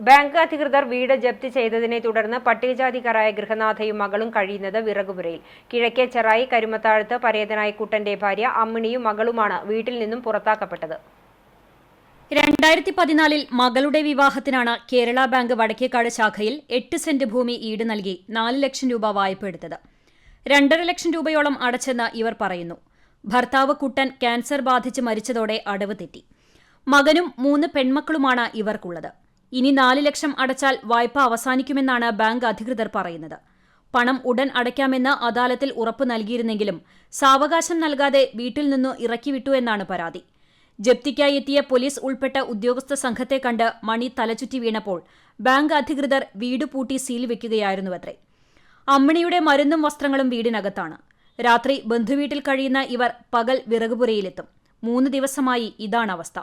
Bank അധികൃതർ വീട് ജപ്തി ചെയ്തതിനെ തുടർന്ന് പട്ടികജാതിക്കാരായ ഗൃഹനാഥയും മകളും കഴിയുന്നത് വിറകുപുരയിൽ. കിഴക്കേ ചെറായി കരുമത്താഴത്ത് പരേതനായ കുട്ടന്റെ ഭാര്യ അമ്മിണിയും മകളുമാണ് വീട്ടിൽ നിന്നും പുറത്താക്കപ്പെട്ടത്. രണ്ടായിരത്തി പതിനാലിൽ മകളുടെ വിവാഹത്തിനാണ് കേരള ബാങ്ക് വടക്കേക്കാട് ശാഖയിൽ എട്ട് സെന്റ് ഭൂമി ഈട് നൽകി നാല് ലക്ഷം രൂപ വായ്പ എടുത്തത്. രണ്ടര ലക്ഷം രൂപയോളം അടച്ചെന്ന് ഇവർ പറയുന്നു. ഭർത്താവ് കുട്ടൻ ക്യാൻസർ ബാധിച്ച് മരിച്ചതോടെ അടവ് തെറ്റി. മകനും മൂന്ന് പെൺമക്കളുമാണ് ഇവർക്കുള്ളത്. ഇനി നാല് ലക്ഷം അടച്ചാൽ വായ്പ അവസാനിക്കുമെന്നാണ് ബാങ്ക് അധികൃതർ പറയുന്നത്. പണം ഉടൻ അടയ്ക്കാമെന്ന് അദാലത്തിൽ ഉറപ്പ് നൽകിയിരുന്നെങ്കിലും സാവകാശം നൽകാതെ വീട്ടിൽ നിന്നു ഇറക്കിവിട്ടു എന്നാണ് പരാതി. ജപ്തിക്കായി എത്തിയ പോലീസ് ഉൾപ്പെട്ട ഉദ്യോഗസ്ഥ സംഘത്തെ കണ്ട് മണി തലചുറ്റി വീണപ്പോൾ ബാങ്ക് അധികൃതർ വീട് പൂട്ടി സീൽ വെക്കുകയായിരുന്നുവത്രേ. അമ്മിണിയുടെ മരുന്നും വസ്ത്രങ്ങളും വീടിനകത്താണ്. രാത്രി ബന്ധുവീട്ടിൽ കഴിയുന്ന ഇവർ പകൽ വിറകുപുരയിലെത്തും. മൂന്ന് ദിവസമായി ഇതാണ് അവസ്ഥ.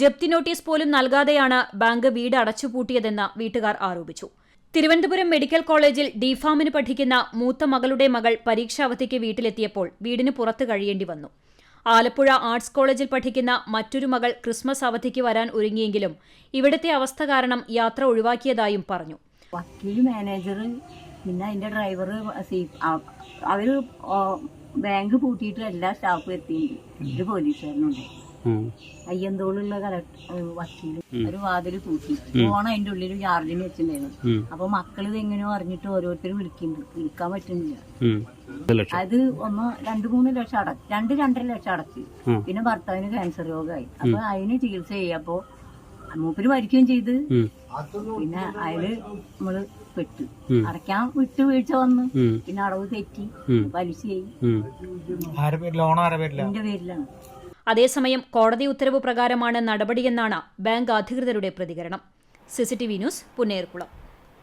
ജപ്തി നോട്ടീസ് പോലും നൽകാതെയാണ് ബാങ്ക് വീട് അടച്ചുപൂട്ടിയതെന്ന് വീട്ടുകാർ ആരോപിച്ചു. തിരുവനന്തപുരം മെഡിക്കൽ കോളേജിൽ ഡിഫാമിന് പഠിക്കുന്ന മൂത്ത മകളുടെ മകൾ പരീക്ഷാവധിക്ക് വീട്ടിലെത്തിയപ്പോൾ വീടിന് പുറത്ത് കഴിയേണ്ടി വന്നു. ആലപ്പുഴ ആർട്സ് കോളേജിൽ പഠിക്കുന്ന മറ്റൊരു മകൾ ക്രിസ്മസ് അവധിക്ക് വരാൻ ഒരുങ്ങിയെങ്കിലും ഇവിടുത്തെ അവസ്ഥ കാരണം യാത്ര ഒഴിവാക്കിയതായും പറഞ്ഞു. വക്കീൽ മാനേജർ പിന്നെ അതിന്റെ ഡ്രൈവർ അവർ ബാങ്ക് പൂട്ടിയിട്ട് എല്ലാ സ്റ്റാഫും എത്തിയിട്ടുണ്ട്. പോലീസുകാരനുണ്ട് അയ്യന്തോളുള്ള കല വക്കീൽ ഒരു വാതിൽ തൂക്കി. ഫോൺ അതിന്റെ ഉള്ളിൽ ചാർജിന് വെച്ചിട്ടുണ്ടായിരുന്നു. അപ്പൊ മക്കൾ ഇത് എങ്ങനെയോ അറിഞ്ഞിട്ട് ഓരോരുത്തരും വിളിക്കുന്നുണ്ട്. വിളിക്കാൻ പറ്റുന്നില്ല. അത് ഒന്ന് രണ്ടു മൂന്ന് ലക്ഷം അടച്ചു രണ്ട് രണ്ടര ലക്ഷം അടച്ചു. പിന്നെ ഭർത്താവിന് ക്യാൻസർ രോഗമായി. അപ്പൊ അതിന് ചികിത്സ ചെയ്യപ്പോ മൂപ്പര് മരിക്കുകയും ചെയ്ത്. പിന്നെ അതിൽ നമ്മൾ പെട്ടു. അടയ്ക്കാൻ വിട്ടു വീഴ്ച വന്ന്. പിന്നെ അടവ് തെറ്റി. പലിശയായി. എന്റെ പേരിലാണ്. അതേസമയം കോടതി ഉത്തരവ് പ്രകാരമാണ് നടപടിയെന്നാണ് ബാങ്ക് അധികൃതരുടെ പ്രതികരണം. CCTV news Punnerkulam